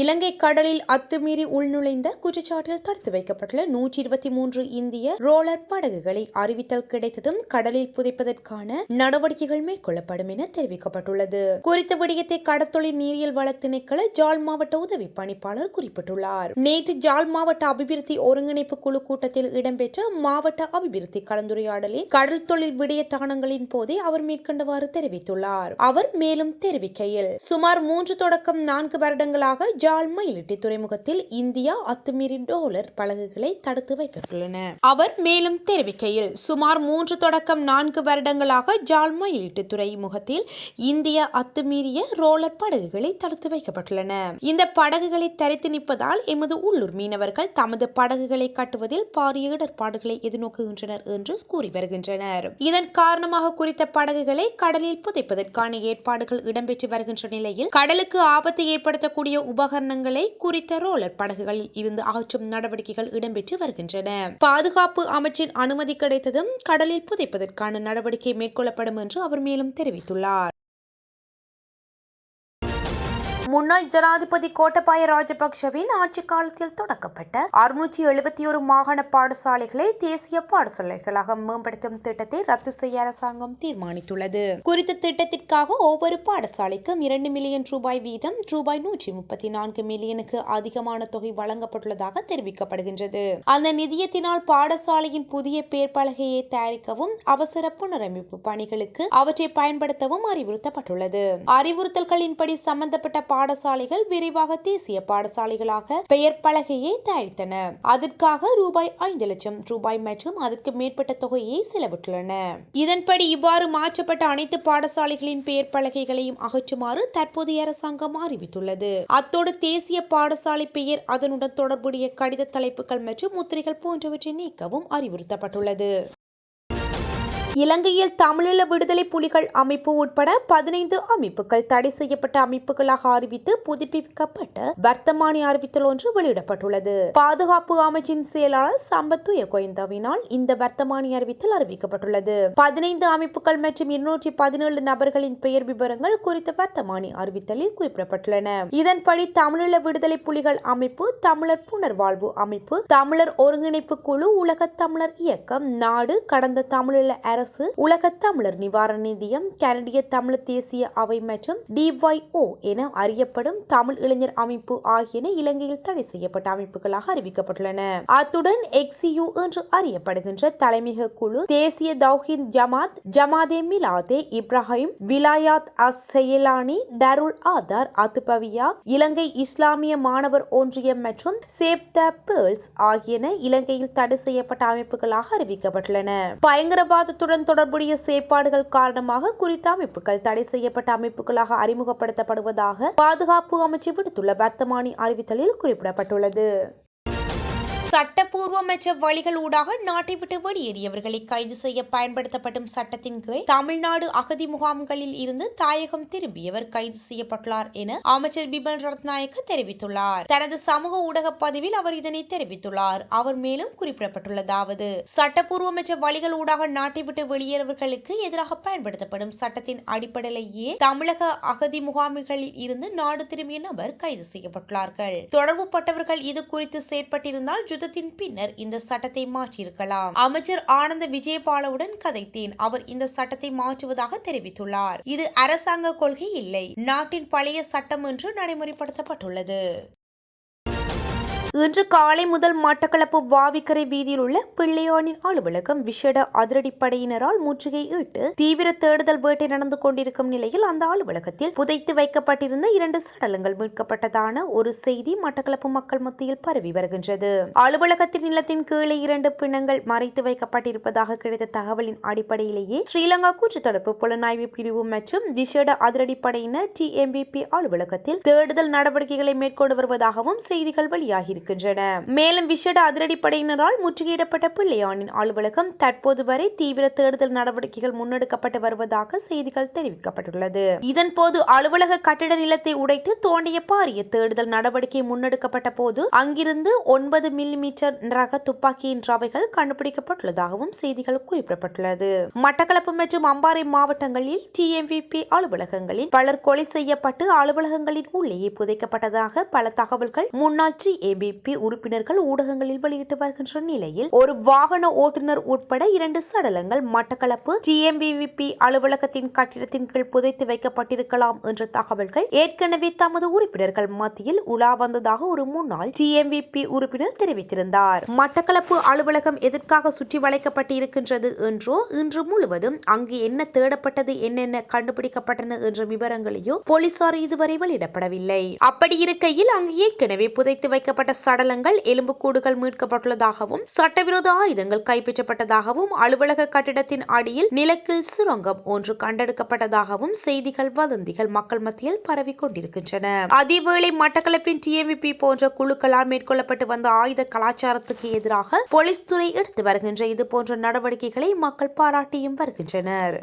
இலங்கை கடலில் அத்துமீறி உள்நுழைந்த குற்றச்சாட்டில் தடுத்து வைக்கப்பட்டுள்ள நூற்றி இருபத்தி மூன்று இந்திய ரோலர் படகுகளை அறிவித்தல் கிடைத்ததும் கடலில் புதைப்பதற்கான நடவடிக்கைகள் மேற்கொள்ளப்படும் என தெரிவிக்கப்பட்டுள்ளது. குறித்த விடயத்தை கடற்தொழில் நீரியல் வள திணைக்கள ஜாழ் மாவட்ட உதவி பணிப்பாளர் குறிப்பிட்டுள்ளார். நேற்று ஜாழ் மாவட்ட அபிவிருத்தி ஒருங்கிணைப்பு குழு கூட்டத்தில் இடம்பெற்ற மாவட்ட அபிவிருத்தி கலந்துரையாடலில் கடல் தொழில் விடயத்தானங்களின் போதே அவர் மேற்கண்டவாறு தெரிவித்துள்ளார். அவர் மேலும் தெரிவிக்கையில் சுமார் மூன்று தொடக்கம் நான்கு வருடங்களாக ஜால்மா மயிலிட்டி துறைமுகத்தில் இந்தியா அத்துமீறி டோலர் படகுகளை தடுத்து வைக்கப்பட்டுள்ளன. அவர் மேலும் தெரிவிக்கையில் சுமார் மூன்று தொடக்கம் நான்கு வருடங்களாக ஜால்மா மயிலிட்டு துறைமுகத்தில் இந்திய அத்துமீறிய ரோலர் படகுகளை தடுத்து வைக்கப்பட்டுள்ளன. இந்த படகுகளை தரித்து நிற்பதால் எமது உள்ளூர் மீனவர்கள் தமது படகுகளை கட்டுவதில் பாரிய இடர்பாடுகளை எதிர்நோக்குகின்றனர் என்று கூறி வருகின்றனர். இதன் காரணமாக குறித்த படகுகளை கடலில் புதைப்பதற்கான ஏற்பாடுகள் இடம்பெற்று வருகின்ற நிலையில் கடலுக்கு ஆபத்தை ஏற்படுத்தக்கூடிய உபகரணங்களை குறித்த ரோலர் படகுகளில் இருந்து அகற்றும் நடவடிக்கைகள் இடம்பெற்று வருகின்றன. பாதுகாப்பு அமைச்சின் அனுமதி கிடைத்ததும் கடலில் புதைப்பதற்கான நடவடிக்கை மேற்கொள்ளப்படும் என்று அவர் மேலும் தெரிவித்துள்ளார். முன்னாள் ஜனாதிபதி கோட்டபாய ராஜபக்சவின் ஆட்சி காலத்தில் தொடக்கப்பட்ட அறுநூற்றி எழுபத்தி ஒரு மாகாண பாடசாலைகளை தேசிய பாடசாலைகளாக மேம்படுத்தும் திட்டத்தை ரத்து செய்ய அரசாங்கம் தீர்மானித்துள்ளது. குறித்த திட்டத்திற்காக ஒவ்வொரு பாடசாலைக்கும் இரண்டு மில்லியன் ரூபாய் வீதம் ரூபாய் நூற்றி முப்பத்தி நான்கு மில்லியனுக்கு அதிகமான தொகை வழங்கப்பட்டுள்ளதாக தெரிவிக்கப்படுகின்றது. அந்த நிதியத்தினால் பாடசாலையின் புதிய பேர் பலகையை தயாரிக்கவும் அவசர புனரமைப்பு பணிகளுக்கு அவற்றை பயன்படுத்தவும் அறிவுறுத்தப்பட்டுள்ளது. அறிவுறுத்தல்களின்படி சம்பந்தப்பட்ட பாடசாலைகள் விரைவாக தேசிய பாடசாலைகளாக பெயர் பலகையை தயாரித்தன. அதற்காக ரூபாய் ஐந்து லட்சம் ரூபாய் மற்றும் அதற்கு மேற்பட்ட தொகையை செலவிட்டுள்ளன. இதன்படி இவ்வாறு மாற்றப்பட்ட அனைத்து பாடசாலைகளின் பெயர் பலகைகளையும் அகற்றுமாறு தற்போதைய அரசாங்கம் அறிவித்துள்ளது. அத்தோடு தேசிய பாடசாலை பெயர் அதனுடன் தொடர்புடைய கடித தலைப்புகள் மற்றும் முத்திரைகள் போன்றவற்றை நீக்கவும் அறிவுறுத்தப்பட்டுள்ளது. இலங்கையில் தமிழீழ விடுதலை புலிகள் அமைப்பு உட்பட பதினைந்து அமைப்புகள் தடை செய்யப்பட்ட அமைப்புகளாக அறிவித்து புதுப்பிக்கப்பட்ட வர்த்தமானி அறிவித்தல் ஒன்று வெளியிடப்பட்டுள்ளது. பாதுகாப்பு அமைச்சின் செயலாளர் சம்பத் துயகோயந்தவினால் இந்த வர்த்தமானி அறிவித்தல் அறிவிக்கப்பட்டுள்ளது. பதினைந்து அமைப்புகள் மற்றும் இருநூற்றி பதினேழு நபர்களின் பெயர் விவரங்கள் குறித்த வர்த்தமானி அறிவித்தலில் குறிப்பிடப்பட்டுள்ளன. இதன்படி தமிழீழ விடுதலை புலிகள் அமைப்பு தமிழர் புனர்வாழ்வு அமைப்பு தமிழர் ஒருங்கிணைப்பு குழு உலக தமிழர் இயக்கம் நாடு கடந்த தமிழீழ அரசு உலக தமிழர் நிவாரண நிதியம் கனடிய தமிழ் தேசிய அவை மற்றும் டிஒய்ஓ என அறியப்படும் தமிழ் இளைஞர் அமைப்பு ஆகியன இலங்கையில் தடை செய்யப்பட்ட அமைப்புகளாக அறிவிக்கப்பட்டுள்ளன. அத்துடன் எக்ஸியூ என்று அறியப்படுகின்ற தலைமையக குழு தேசிய தௌஹித் ஜமாத் ஜமாதே மிலாதே இப்ராஹிம் விலாயாத் அஸ் செயலானி டருல் ஆதார் அத்துபவியா இலங்கை இஸ்லாமிய மாணவர் ஒன்றியம் மற்றும் சேப் த பேர்ல்ஸ் ஆகியன இலங்கையில் தடை செய்யப்பட்ட அமைப்புகளாக அறிவிக்கப்பட்டுள்ளன. பயங்கரவாதத்துடன் தொடர்புடைய செயற்பாடுகள் காரணமாக குறித்த அமைப்புகள் தடை செய்யப்பட்ட அமைப்புகளாக அறிமுகப்படுத்தப்படுவதாக பாதுகாப்பு அமைச்சு விடுத்துள்ள வர்த்தமானி அறிவித்தலில் குறிப்பிடப்பட்டுள்ளது. சட்டப்பூர்வமற்ற வழிகள் ஊடாக நாட்டை விட்டு வெளியேறியவர்களை கைது செய்ய பயன்படுத்தப்படும் சட்டத்தின் கீழ் தமிழ்நாடு அகதி முகாம்களில் இருந்து தாயகம் திரும்பியவர் கைது செய்யப்பட்டுள்ளார் என அமைச்சர் பிபல் ரத்நாயக்க தெரிவித்துள்ளார். தனது சமூக ஊடக பதிவில் அவர் இதனை தெரிவித்துள்ளார். அவர் மேலும் குறிப்பிடப்பட்டுள்ளதாவது சட்டப்பூர்வமற்ற வழிகள் ஊடாக நாட்டை விட்டு வெளியேறவர்களுக்கு எதிராக பயன்படுத்தப்படும் சட்டத்தின் அடிப்படையிலேயே தமிழக அகதி முகாம்களில் இருந்து நாடு திரும்பிய நபர் கைது செய்யப்பட்டுள்ளார்கள். தொடர்புபட்டவர்கள் இது குறித்து செயற்பட்டிருந்தால் யுத்தத்தின் பின்னர் இந்த சட்டத்தை மாற்றியிருக்கலாம். அமைச்சர் ஆனந்த விஜயபாலவுடன் கதைத்தேன். அவர் இந்த சட்டத்தை மாற்றுவதாக தெரிவித்துள்ளார். இது அரசாங்க கொள்கை இல்லை. நாட்டின் பழைய சட்டம் என்று நடைமுறைப்படுத்தப்பட்டுள்ளது. இன்று காலை முதல் மட்டக்களப்பு வாவிக்கரை வீதியில் உள்ள பிள்ளையானின் அலுவலகம் விஷேட அதிரடிப்படையினரால் முற்றுகையிட்டு தீவிர தேடுதல் வேட்டை நடந்து கொண்டிருக்கும் நிலையில் அந்த அலுவலகத்தில் புதைத்து வைக்கப்பட்டிருந்த இரண்டு சடலங்கள் மீட்கப்பட்டதான ஒரு செய்தி மட்டக்களப்பு மக்கள் மத்தியில் பரவி வருகின்றது. அலுவலகத்தின் நிலத்தின் கீழே இரண்டு பிணங்கள் மறைத்து வைக்கப்பட்டிருப்பதாக கிடைத்த தகவலின் அடிப்படையிலேயே ஸ்ரீலங்கா குற்றத்தடுப்பு புலனாய்வு பிரிவு மற்றும் விசேட அதிரடிப்படையினர் டிஎம்பிபி அலுவலகத்தில் தேடுதல் நடவடிக்கைகளை மேற்கொண்டு வருவதாகவும் செய்திகள் வெளியாகி இருக்கின்றன. மேலும் விசேட அதிரடிப்படையினரால் முற்றுகையிடப்பட்ட பிள்ளையானின் அலுவலகம் தற்போது வரை தீவிர தேடுதல் நடவடிக்கைகள் முன்னெடுக்கப்பட்டு வருவதாக செய்திகள் தெரிவிக்கப்பட்டுள்ளது. இதன்போது அலுவலக கட்டிட நிலத்தை உடைத்து தோண்டிய பாரிய தேடுதல் நடவடிக்கை முன்னெடுக்கப்பட்ட போது அங்கிருந்து ஒன்பது மில்லிமீட்டர் ரக துப்பாக்கியின் ரவைகள் கண்டுபிடிக்கப்பட்டுள்ளதாகவும் செய்திகள் குறிப்பிடப்பட்டுள்ளது. மட்டக்களப்பு மற்றும் அம்பாறை மாவட்டங்களில் டிஎம்விபி அலுவலகங்களில் பலர் கொலை செய்யப்பட்டு அலுவலகங்களின் உள்ளேயே புதைக்கப்பட்டதாக பல தகவல்கள் முன்னாள் டிஏபிபி உறுப்பினர்கள் ஊடகங்களில் வெளியிட்டு வருகின்ற நிலையில் ஒரு வாகன ஓட்டுநர் உட்பட இரண்டு சடலங்கள் மட்டக்களப்பு டிஎம்பிவிபி அலுவலகத்தின் கட்டிடத்தின் கீழ் புதைத்து வைக்கப்பட்டிருக்கலாம் என்ற தகவல்கள் ஏற்கனவே தமது உறுப்பினர்கள் மத்தியில் உலா வந்ததாக ஒரு முன்னாள் டிஎம்பிபி உறுப்பினர் தெரிவித்திருந்தார். மட்டக்களப்பு அலுவலகம் எதற்காக சுற்றி வளைக்கப்பட்டு இருக்கின்றது என்றோ இன்று முழுவதும் அங்கு என்ன தேடப்பட்டது என்னென்ன கண்டுபிடிக்கப்பட்டன என்ற விவரங்களையோ போலீசார் இதுவரை வெளியிடப்படவில்லை. அப்படி இருக்கையில் அங்கு ஏற்கனவே புதைத்து வைக்கப்பட்ட சடலங்கள் எலும்புக்கூடுகள் மீட்கப்பட்டுள்ளதாகவும் சட்டவிரோத ஆயுதங்கள் கைப்பற்றப்பட்டதாகவும் அலுவலக கட்டிடத்தின் அடியில் நிலக்கில் சுரங்கம் ஒன்று கண்டெடுக்கப்பட்டதாகவும் செய்திகள் வதந்திகள் மக்கள் மத்தியில் பரவி கொண்டிருக்கின்றன. அதேவேளை மட்டக்களப்பின் டிஎம்பி போன்ற குழுக்களால் மேற்கொள்ளப்பட்டு வந்த ஆயுத கலாச்சாரத்துக்கு எதிராக போலீஸ் துறை எடுத்து வருகின்ற இது போன்ற நடவடிக்கைகளை மக்கள் பாராட்டியும் வருகின்றனர்.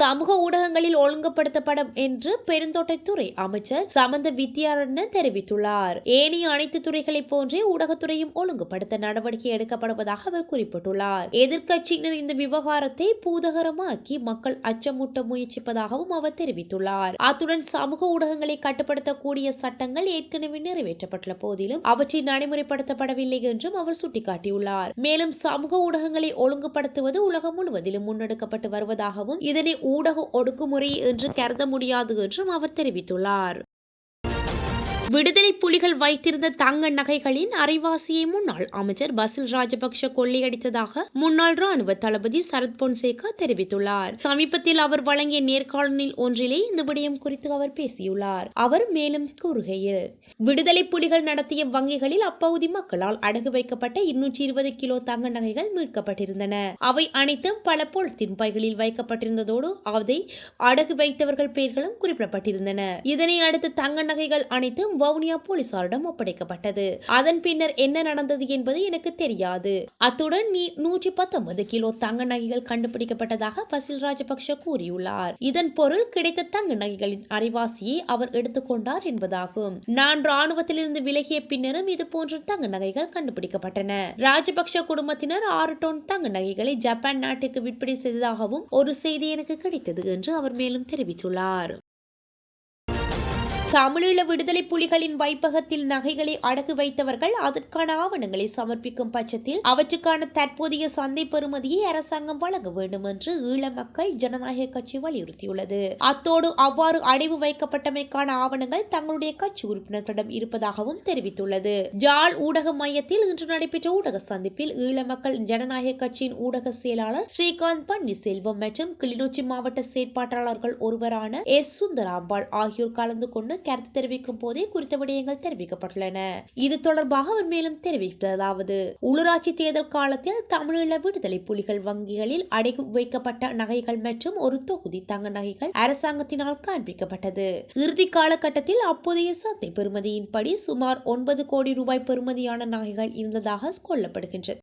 சமூக ஊடகங்களில் ஒழுங்குபடுத்தப்படும் என்று பெருந்தோட்டத்துறை அமைச்சர் சமந்த வித்யாரண்ய தெரிவித்துள்ளார். ஏனைய அனைத்து துறைகளைப் போன்றே ஊடகத்துறையும் ஒழுங்குபடுத்த நடவடிக்கை எடுக்கப்படுவதாக அவர் குறிப்பிட்டுள்ளார். எதிர்க்கட்சியினர் இந்த விவகாரத்தை பூதகரமாக்கி மக்கள் அச்சமூட்ட முயற்சிப்பதாகவும் அவர் தெரிவித்துள்ளார். அத்துடன் சமூக ஊடகங்களை கட்டுப்படுத்தக்கூடிய சட்டங்கள் ஏற்கனவே நிறைவேற்றப்பட்டுள்ள போதிலும் அவற்றை நடைமுறைப்படுத்தப்படவில்லை என்றும் அவர் சுட்டிக்காட்டியுள்ளார். மேலும் சமூக ஊடகங்களை ஒழுங்குபடுத்துவது உலகம் முழுவதிலும் முன்னெடுக்கப்பட்டு வருவதாகவும் இதனை ஊடக ஒடுக்குமுறை என்று கருத முடியாது என்றும் அவர் தெரிவித்துள்ளார். விடுதலை புலிகள் வைத்திருந்த தங்க நகைகளின் அரைவாசியை முன்னாள் அமைச்சர் பசில் ராஜபக்ஷ கொள்ளையடித்ததாக முன்னாள் ராணுவ தளபதி சரத் பொன்சேகா தெரிவித்துள்ளார். சமீபத்தில் அவர் வழங்கிய நேர்காணலில் ஒன்றிலே இந்த விடயம் குறித்து அவர் பேசியுள்ளார். அவர் மேலும் கூறுகையில் விடுதலை புலிகள் நடத்திய வங்கிகளில் அப்பகுதி மக்களால் அடகு வைக்கப்பட்ட இருநூற்றி இருபது கிலோ தங்க நகைகள் மீட்கப்பட்டிருந்தன. அவை அனைத்தும் பல பொலித்தீன் பைகளில் வைக்கப்பட்டிருந்ததோடு அதை அடகு வைத்தவர்கள் பெயர்களும் குறிப்பிடப்பட்டிருந்தன. இதனை அடுத்து தங்க நகைகள் அனைத்தும் வவுனியா போலீசாரிடம் ஒப்படைக்கப்பட்டது. அதன் பின்னர் என்ன நடந்தது என்பது எனக்கு தெரியாது. அத்துடன் நீ நூற்றி பத்தொன்பது கிலோ தங்க நகைகள் கண்டுபிடிக்கப்பட்டதாக பசில் ராஜபக்ஷ கூறியுள்ளார். இதன் பொருள் கிடைத்த தங்க நகைகளின் அரைவாசியை அவர் எடுத்துக்கொண்டார் என்பதாகும். நான் ராணுவத்திலிருந்து விலகிய பின்னரும் இது போன்ற தங்க நகைகள் கண்டுபிடிக்கப்பட்டன. ராஜபக்ஷ குடும்பத்தினர் ஆறு டோன் தங்க நகைகளை ஜப்பான் நாட்டுக்கு விற்பனை செய்ததாகவும் ஒரு செய்தி எனக்கு கிடைத்தது என்று அவர் மேலும் தெரிவித்துள்ளார். தமிழீழ விடுதலை புலிகளின் வைப்பகத்தில் நகைகளை அடகு வைத்தவர்கள் அதற்கான ஆவணங்களை சமர்ப்பிக்கும் பட்சத்தில் அவற்றுக்கான தற்போதைய சந்தை பெறுமதியை அரசாங்கம் வழங்க வேண்டும் என்று ஈழ மக்கள் ஜனநாயக கட்சி வலியுறுத்தியுள்ளது. அத்தோடு அவ்வாறு அடைவு வைக்கப்பட்டமைக்கான ஆவணங்கள் தங்களுடைய கட்சி உறுப்பினர்களிடம் இருப்பதாகவும் தெரிவித்துள்ளது. ஜால் ஊடக மையத்தில் இன்று நடைபெற்ற ஊடக சந்திப்பில் ஈழ மக்கள் ஜனநாயக கட்சியின் ஊடக செயலாளர் ஸ்ரீகாந்த் பன்னீர்செல்வம் மற்றும் கிளிநொச்சி மாவட்ட செயற்பாட்டாளர்கள் ஒருவரான எஸ். சுந்தராம்பாள் ஆகியோர் கலந்து கொண்டு கருத்து தெரிவிக்கும் போதே குறித்த விடயங்கள் தெரிவிக்கப்பட்டுள்ளன. இது தொடர்பாக அவர் மேலும் தெரிவித்ததாவது உள்ளூராட்சி தேர்தல் காலத்தில் தமிழீழ விடுதலை புலிகள் வங்கிகளில் அடகு வைக்கப்பட்ட நகைகள் மற்றும் ஒரு தொகுதி தங்க நகைகள் அரசாங்கத்தினால் காண்பிக்கப்பட்டது. இறுதி காலகட்டத்தில் அப்போதைய சந்தை பெறுமதியின்படி சுமார் ஒன்பது கோடி ரூபாய் பெறுமதியான நகைகள் இருந்ததாக கொள்ளப்படுகின்றது.